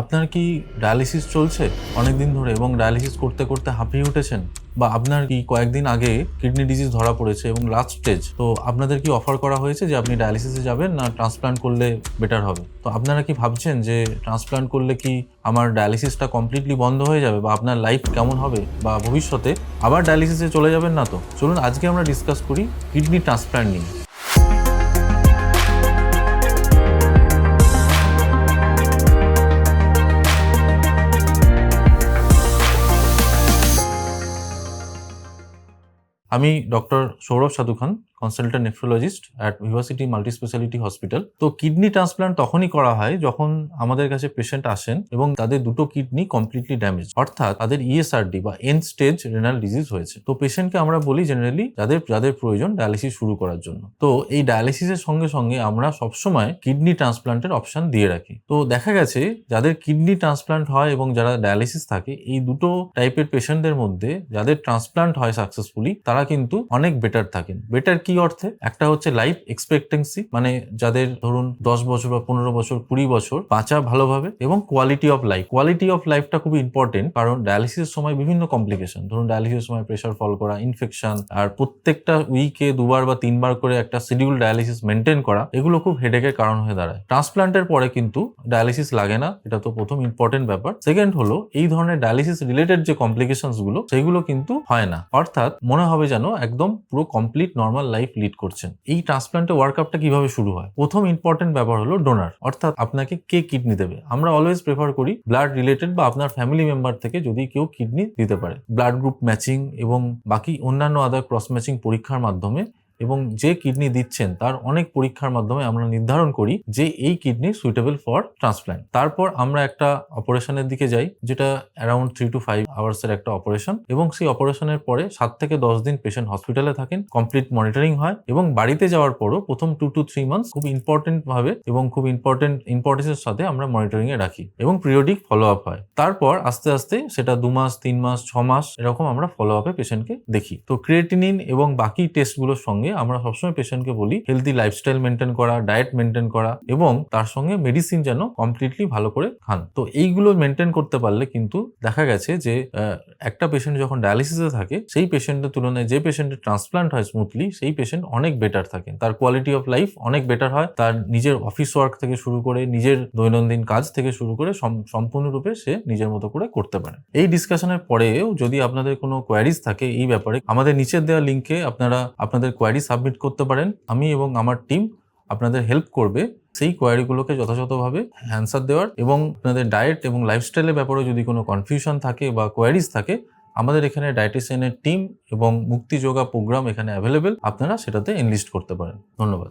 আপনার কি ডায়ালিসিস চলছে? অনেক দিন ধরে এবং ডায়ালিসিস করতে করতে হাঁপিয়ে উঠেছেন? বা আপনার কি কয়েকদিন আগে কিডনি ডিজিজ ধরা পড়েছে এবং লাস্ট স্টেজ তো আপনাদের কি অফার করা হয়েছে যে আপনি ডায়ালিসিসে যাবেন না ট্রান্সপ্লান্ট করলে বেটার হবে? তো আপনারা কি ভাবছেন যে ট্রান্সপ্লান্ট করলে কি আমার ডায়ালিসিসটা কমপ্লিটলি বন্ধ হয়ে যাবে বা আপনার লাইফ কেমন হবে? বা ভবিষ্যতে আবার ডায়ালিসিসে চলে যাবেন না তো? চলুন আজকে আমরা ডিসকাস করি কিডনি ট্রান্সপ্লান্ট নিয়ে। আমি doctor Sourav Sadhu Khan consultant nephrologist at university multi speciality hospital তো কিডনি ট্রান্সপ্লান্ট তখনই করা হয় যখন আমাদের কাছে পেশেন্ট আসেন এবং তাদের দুটো কিডনি কমপ্লিটলি ড্যামেজ অর্থাৎ তাদের E ইএসআরডি বা এন স্টেজ রেনাল ডিজিজ হয়েছে। তো পেশেন্টকে আমরা বলি জেনারেলি যাদের যাদের প্রয়োজন ডায়ালিসিস শুরু করার জন্য। তো এই ডায়ালিসিসের সঙ্গে সঙ্গে আমরা সবসময় কিডনি ট্রান্সপ্লান্টের অপশন দিয়ে রাখি। তো দেখা গেছে যাদের কিডনি ট্রান্সপ্লান্ট হয় এবং যারা ডায়ালিসিস থাকে, এই দুটো টাইপের পেশেন্টদের মধ্যে যাদের ট্রান্সপ্লান্ট হয় সাকসেসফুলি তারা কিন্তু অনেক বেটার থাকেন। বেটার কি অর্থে? একটা হচ্ছে লাইফ এক্সপেক্টেন্সি মানে যাদের ধরুন দশ বছর বা পনেরো বছর, কুড়ি বছর, বাঁচা ভালোভাবে এবং quality of life quality of লাইফটা খুবই ইম্পর্টেন্ট কারণ ডায়ালিসিসের সময় বিভিন্ন কমপ্লিকেশন ধরুন ডায়ালিসিসের সময় প্রেশার ফল করা ইনফেকশন আর প্রত্যেকটা উইকে দুবার বা তিনবার করে একটা শিডিউল ডায়ালিসিস মেনটেন করা, এগুলো খুব হেডেকের কারণ হয়ে দাঁড়ায়। ট্রান্সপ্লান্টের পরে কিন্তু ডায়ালিসিস লাগে না, এটা তো প্রথম ইম্পর্টেন্ট ব্যাপার। সেকেন্ড হলো, এই ধরনের ডায়ালিসিস রিলেটেড যে কমপ্লিকেশনসগুলো, সেগুলো কিন্তু হয় না। অর্থাৎ মনে হবে যেন একদম পুরো কমপ্লিট নর্মাল লাইফ লিড করছেন। এই ট্রান্সপ্লান্টের ওয়ার্কআপটা কীভাবে শুরু হয়? প্রথম ইম্পর্টেন্ট ব্যাপার হলো ডোনার অর্থাৎ আপনাকে কে কিডনি দেবে? আমরা অলওয়েজ প্রেফার করি ব্লাড রিলেটেড বা আপনার ফ্যামিলি মেম্বার থেকে যদি কেউ কিডনি দিতে পারে। ব্লাড গ্রুপ ম্যাচিং এবং বাকি অন্যান্য আদার ক্রস ম্যাচিং পরীক্ষার মাধ্যমে এবং যে কিডনি দিচ্ছেন, তার অনেক পরীক্ষার মাধ্যমে আমরা নির্ধারণ করি যে এই কিডনি সুইটেবল ফর ট্রান্সপ্ল্যান্ট তারপর আমরা একটা অপারেশনের দিকে যাই, যেটা অ্যারাউন্ড থ্রি টু ফাইভ আওয়ার্সের একটা অপারেশন এবং সেই অপারেশনের পরে সাত থেকে দশ দিন পেশেন্ট হসপিটালে থাকেন কমপ্লিট মনিটরিং হয় এবং বাড়িতে যাওয়ার পরও প্রথম টু টু থ্রি মান্থস খুব ইম্পর্টেন্ট ভাবে এবং খুব ইম্পর্টেন্ট ইম্পর্টেন্সের সাথে আমরা মনিটরিং এ রাখি এবং পিরিয়ডিক ফলো আপ হয়। তারপর আস্তে আস্তে সেটা দু মাস, তিন মাস, ছ মাস এরকম আমরা ফলো আপে পেশেন্টকে দেখি। তো ক্রিয়েটিনিন এবং বাকি টেস্টগুলোর সঙ্গে আমরা সবসময় পেশেন্টকে বলি হেলদি লাইফস্টাইল মেনটেন করা ডায়েট মেনটেন করা এবং তার সঙ্গে মেডিসিন যেন কমপ্লিটলি ভালো করে খান। তো এইগুলো মেনটেন করতে পারলে কিন্তু দেখা গেছে যে একটা পেশেন্ট যখন ডায়ালিসিসে থাকে, সেই পেশেন্টের তুলনায় যে পেশেন্টের ট্রান্সপ্লান্ট হয় স্মুথলি সেই পেশেন্ট অনেক বেটার থাকে। তার কোয়ালিটি অফ লাইফ অনেক বেটার হয়। তার নিজের অফিস ওয়ার্ক থেকে শুরু করে, নিজের দৈনন্দিন কাজ থেকে শুরু করে সম্পূর্ণরূপে সে নিজের মতো করে করতে পারে। এই ডিসকাশনের পরেও যদি আপনাদের কোনো কোয়ারিজ থাকে এই ব্যাপারে, আমাদের নিচের দেওয়া লিঙ্কে আপনারা, আপনাদের কোয়ারি সাবমিট করতে পারেন। আমি এবং আমার টিম আপনাদের হেল্প করবে সেই কোয়ারিগুলোকে যথাযথভাবে অ্যান্সার দেওয়ার এবং আপনাদের ডায়েট এবং লাইফস্টাইলের ব্যাপারে যদি কোনো কনফিউশন থাকে বা কোয়ারিজ থাকে, আমাদের এখানে ডায়েটিশিয়ানের টিম এবং মুক্তি যোগা প্রোগ্রাম এখানে অ্যাভেলেবেল আপনারা সেটাতে এনলিস্ট করতে পারেন। ধন্যবাদ।